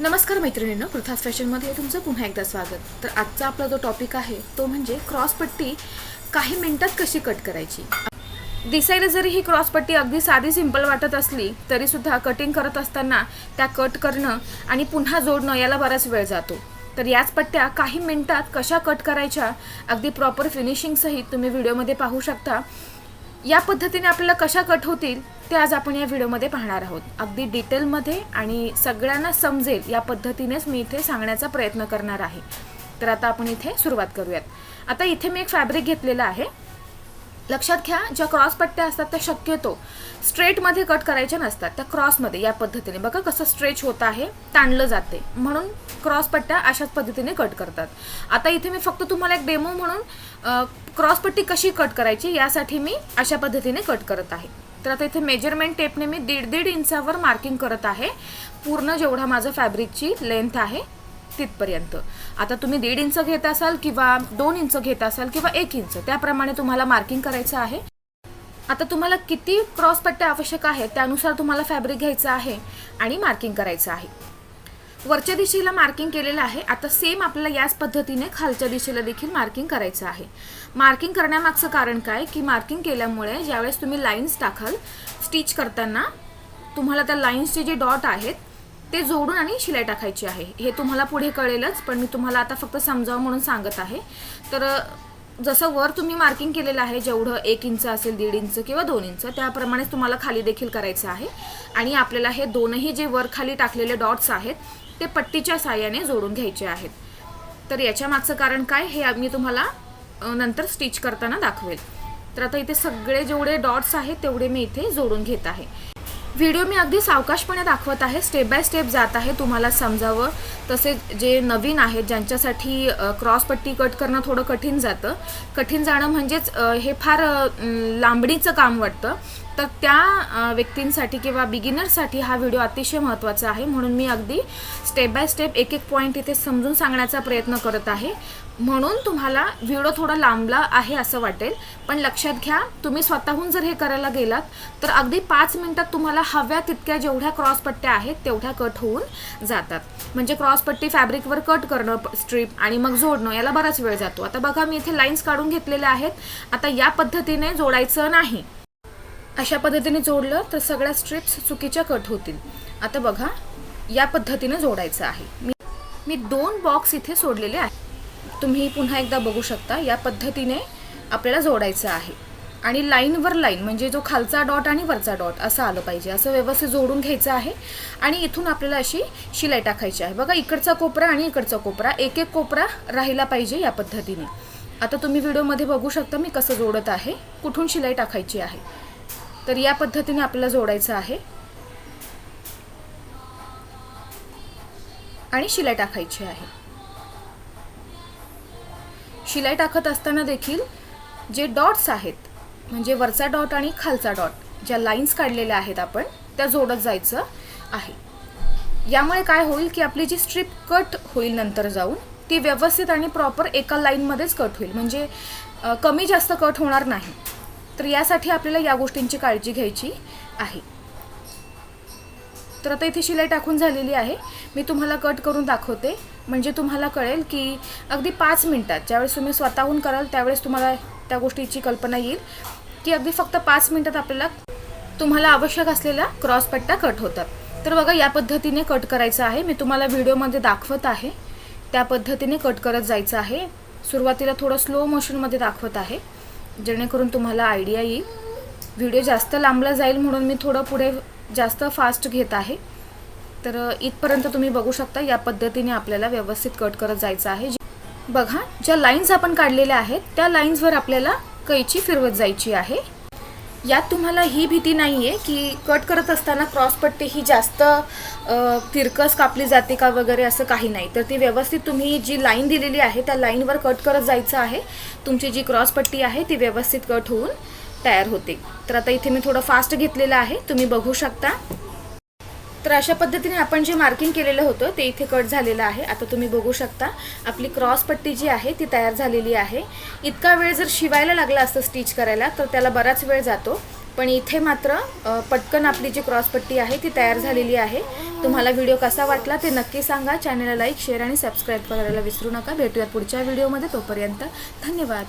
नमस्कार मैत्रिणींनो पृथ्वास फॅशनमध्ये तुमचं पुन्हा एकदा स्वागत. तर आजचा आपला जो टॉपिक आहे तो म्हणजे क्रॉसपट्टी काही मिनिटात कशी कट करायची? दिसायला जरी ही क्रॉसपट्टी अगदी साधी सिंपल वाटत असली तरी सुद्धा कटिंग करत असताना त्या कट करणं आणि पुन्हा जोडणं याला बराच वेळ जातो. तर याच पट्ट्या काही मिनिटात कशा कट करायच्या अगदी प्रॉपर फिनिशिंगसहित तुम्ही व्हिडिओमध्ये पाहू शकता. या पद्धतीने आपल्याला कशा कट होतील ते आज आपण या व्हिडिओमध्ये पाहणार आहोत. अगदी डिटेलमध्ये आणि सगळ्यांना समजेल या पद्धतीनेच मी इथे सांगण्याचा प्रयत्न करणार आहे. तर आता आपण इथे सुरुवात करूयात. आता इथे मी एक फॅब्रिक घेतलेलं आहे. लक्षात घ्या ज्या क्रॉस पट्ट्या असतात त्या शक्यतो स्ट्रेटमध्ये कट करायच्या नसतात. त्या क्रॉसमध्ये या पद्धतीने. बघा कसं स्ट्रेच होत आहे ताणलं जाते. म्हणून क्रॉस पट्ट्या अशाच पद्धतीने कट करतात. आता इथे मी फक्त तुम्हाला एक डेमो म्हणून क्रॉस पट्टी कशी कट करायची यासाठी मी अशा पद्धतीने कट करत आहे. तर आता इथे मेजरमेंट टेपने मी दीड दीड इंचावर मार्किंग करत आहे. पूर्ण जेवढा माझं फॅब्रिकची लेंथ आहे तिथपर्यंत आता तुम्ही दीड इंच घेत असाल किंवा दोन इंच घेत असाल किंवा एक इंच त्याप्रमाणे तुम्हाला मार्किंग करायचं आहे. आता तुम्हाला किती क्रॉस पट्ट्या आवश्यक आहे त्यानुसार तुम्हाला फॅब्रिक घ्यायचं आहे आणि मार्किंग करायचं आहे. वरच्या दिशेला मार्किंग केलेलं आहे. आता सेम आपल्याला याच पद्धतीने खालच्या दिशेला देखील मार्किंग करायचं आहे. मार्किंग करण्यामागचं कारण काय? की मार्किंग केल्यामुळे ज्यावेळेस तुम्ही लाईन्स टाकाल स्टिच करताना तुम्हाला त्या लाईन्सचे जे डॉट आहेत ते जोडून आणि शिलाई टाकायची आहे. हे तुम्हाला पुढे कळेलच पण मी तुम्हाला आता फक्त समजावं म्हणून सांगत आहे. तर जसं वर तुम्ही मार्किंग केलेलं आहे जेवढं एक इंच असेल दीड इंच किंवा दोन इंच त्याप्रमाणेच तुम्हाला खाली देखील करायचं आहे. आणि आपल्याला हे दोनही जे वर खाली टाकलेले डॉट्स आहेत ते पट्टीच्या साह्याने जोडून घ्यायचे आहेत. तर याच्या मागचं कारण काय हे मी तुम्हाला नंतर स्टिच करताना दाखवेल. तर आता इथे सगळे जेवढे डॉट्स आहेत तेवढे मी इथे जोडून घेत आहे. व्हिडिओ मी अगदी सावकाशपणे दाखवत आहे. स्टेप बाय स्टेप जात आहे तुम्हाला समजावं. तसेच जे नवीन आहेत ज्यांच्यासाठी क्रॉस क्रॉसपट्टी कट करणं थोडं कठीण जातं. कठीण जाणं म्हणजेच हे फार लांबडीचं लांबणीचं काम वाटतं. तर त्या व्यक्तींसाठी किंवा बिगिनर्ससाठी हा व्हिडिओ अतिशय महत्त्वाचा आहे. म्हणून मी अगदी स्टेप बाय स्टेप एक एक पॉईंट इथे समजून सांगण्याचा प्रयत्न करत आहे. म्हणून तुम्हाला व्हिडिओ थोडा लांबला आहे असं वाटेल. पण लक्षात घ्या तुम्ही स्वतःहून जर हे करायला गेलात तर अगदी पाच मिनटात तुम्हाला हव्या तितक्या जेवढ्या क्रॉस पट्ट्या आहेत तेवढ्या कट होऊन जातात. म्हणजे क्रॉसपट्टी फॅब्रिकवर कट करणं स्ट्रीप आणि मग जोडणं याला बराच वेळ जातो. आता बघा मी इथे लाईन्स काढून घेतलेल्या आहेत. आता या पद्धतीने जोडायचं नाही. अशा पद्धतीने जोडलं तर सगळ्या स्ट्रिप्स चुकीच्या कट होतील. आता बघा या पद्धतीने जोडायचं आहे. मी मी दोन बॉक्स इथे सोडलेले आहे तुम्ही पुन्हा एकदा बघू शकता या पद्धतीने आपल्याला जोडायचं आहे. आणि लाईनवर लाईन म्हणजे जो खालचा डॉट आणि वरचा डॉट असं आलं पाहिजे. असं व्यवस्थित जोडून घ्यायचं आहे. आणि इथून आपल्याला अशी शिलाई टाकायची आहे. बघा इकडचा कोपरा आणि इकडचा कोपरा. एक एक कोपरा राहिला पाहिजे या पद्धतीने. आता तुम्ही व्हिडिओमध्ये बघू शकता मी कसं जोडत आहे कुठून शिलाई टाकायची आहे. तर या पद्धतीने आपल्याला जोडायचं आहे. आणि शिलाई टाकायची आहे. शिलाई टाकत असताना देखील जे डॉट्स आहेत म्हणजे वरचा डॉट आणि खालचा डॉट ज्या लाईन्स काढलेल्या आहेत आपण त्या जोडत जायचं आहे. यामुळे काय होईल की आपली जी स्ट्रीप कट होईल नंतर जाऊन ती व्यवस्थित आणि प्रॉपर एका लाईनमध्येच कट होईल. म्हणजे कमी जास्त कट होणार नाही. तर यासाठी आपल्याला या गोष्टींची काळजी घ्यायची आहे. तर आता इथे शिलाई टाकून झालेली आहे. मी तुम्हाला कट करून दाखवते. म्हणजे तुम्हाला कळेल की अगदी पाच मिनटात ज्यावेळेस तुम्ही स्वतःहून कराल त्यावेळेस तुम्हाला त्या गोष्टीची कल्पना येईल की अगदी फक्त पाच मिनटात आपल्याला तुम्हाला आवश्यक असलेला क्रॉसपट्टा कट होतात तर बघा या पद्धतीने कट करायचं आहे. मी तुम्हाला व्हिडिओमध्ये दाखवत आहे. त्या पद्धतीने कट करत जायचं आहे. सुरुवातीला थोडं स्लो मोशनमध्ये दाखवत आहे. जेणेकरून तुम्हाला आयडिया येईल. व्हिडिओ जास्त लांबला जाईल म्हणून मी थोडं पुढे जास्त फास्ट घेत आहे. तर इथपर्यंत तुम्ही बघू शकता या पद्धतीने आपल्याला व्यवस्थित कट करत जायचं आहे. बघा ज्या लाईन्स आपण काढलेल्या आहेत त्या लाईन्सवर आपल्याला कैची फिरवत जायची आहे. यात तुम्हाला ही भीती नाही आहे की कट करत असताना क्रॉसपट्टी ही जास्त तिरकस कापली जाते का वगैरे असं काही नाही. तर ती व्यवस्थित तुम्ही जी लाईन दिलेली आहे त्या लाईनवर कट करत जायचं आहे. तुमची जी क्रॉसपट्टी आहे ती व्यवस्थित कट होऊन तयार होते. तर आता इथे मी थोडं फास्ट घेतलेलं आहे. तुम्ही बघू शकता. तर अशा पद्धतीने आपण जे मार्किंग केलेलं होतं ते इथे कट झालेलं आहे. आता तुम्ही बघू शकता आपली क्रॉस पट्टी जी आहे ती तयार झालेली आहे. इतका वेळ जर शिवायला लागला असतं स्टिच करायला तर त्याला बराच वेळ जातो. पण इथे मात्र पटकन आपली जी क्रॉसपट्टी आहे ती तयार झालेली आहे. तुम्हाला व्हिडिओ कसा वाटला ते नक्की सांगा. चॅनलला लाईक शेअर आणि सबस्क्राईब करायला विसरू नका. भेटूयात पुढच्या व्हिडिओमध्ये तोपर्यंत धन्यवाद.